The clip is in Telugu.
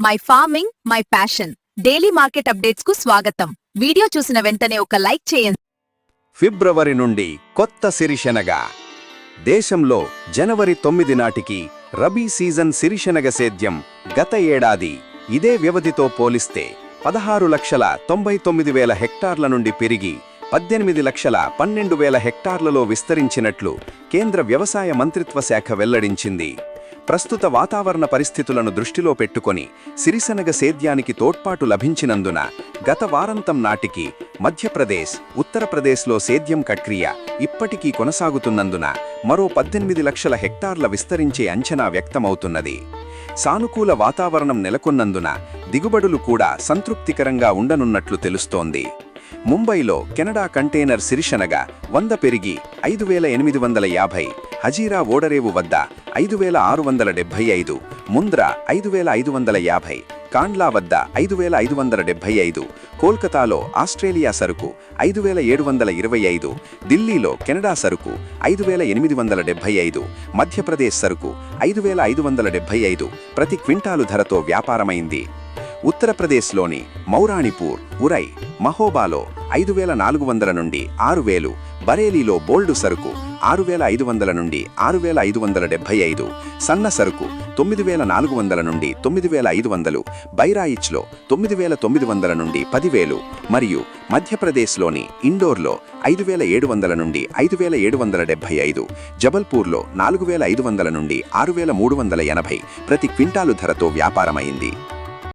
My farming my passion daily market అప్డేట్స్కు స్వాగతం. వీడియో చూసిన వెంటనే ఒక లైక్ చేయండి. ఫిబ్రవరి నుండి కొత్త సిరిశనగ. దేశంలో జనవరి తొమ్మిది నాటికి రబీ సీజన్ సిరిశనగ సేద్యం గత ఏడాది ఇదే వ్యవధితో పోలిస్తే పదహారు లక్షల తొంభై తొమ్మిది వేల హెక్టార్ల నుండి పెరిగి పద్దెనిమిది లక్షల పన్నెండు వేల హెక్టార్లలో విస్తరించినట్లు కేంద్ర వ్యవసాయ మంత్రిత్వ శాఖ వెల్లడించింది. ప్రస్తుత వాతావరణ పరిస్థితులను దృష్టిలో పెట్టుకొని సిరిసెనగ సేద్యానికి తోడ్పాటు లభించినందున గత వారంతం నాటికి మధ్యప్రదేశ్ ఉత్తరప్రదేశ్లో సేద్యం ప్రక్రియ ఇప్పటికీ కొనసాగుతున్నందున మరో పద్దెనిమిది లక్షల హెక్టార్ల విస్తరించే అంచనా వ్యక్తమవుతున్నది. సానుకూల వాతావరణం నెలకొన్నందున దిగుబడులు కూడా సంతృప్తికరంగా ఉండనున్నట్లు తెలుస్తోంది. ముంబైలో కెనడా కంటైనర్ సిరిశనగ వంద పెరిగి ఐదు వేల ఎనిమిది వందల యాభై హజీరా ఓడరేవు వద్ద ఐదు వేల ఆరు వందల డెబ్బై ఐదు ముంద్రా ఐదు వేల ఐదు వందల యాభై కాండ్లా వద్ద ఐదు వేల ఐదు వందల డెబ్బై ఐదు కోల్కతాలో ఆస్ట్రేలియా సరుకు ఐదు వేల ఏడు వందల ఇరవై ఐదు ఢిల్లీలో కెనడా సరుకు ఐదు వేల ఎనిమిది వందల డెబ్బై ఐదు మధ్యప్రదేశ్ సరుకు ఐదు వేల ఐదు వందల డెబ్బై ఐదు ప్రతి క్వింటాలు ధరతో వ్యాపారమైంది. ఉత్తరప్రదేశ్లోని మౌరాణిపూర్ ఉరై మహోబాలో ఐదు వేల నాలుగు వందల నుండి ఆరు వేలు బరేలీలో బోల్డు సరుకు ఆరు వేల ఐదు వందల నుండి ఆరు వేల ఐదు వందల డెబ్బై ఐదు సన్న సరుకు తొమ్మిది వేల నాలుగు వందల నుండి తొమ్మిది వేల ఐదు వందలు బైరాయిచ్లో తొమ్మిది వేల తొమ్మిది వందల నుండి పదివేలు మరియు మధ్యప్రదేశ్లోని ఇండోర్లో ఐదు వేల ఏడు వందల నుండి ఐదు వేల ఏడు వందల డెబ్బై ఐదు జబల్పూర్లో నాలుగు వేల ఐదు వందల నుండి ఆరు వేల మూడు వందల ఎనభై ప్రతి క్వింటాలు ధరతో వ్యాపారమైంది.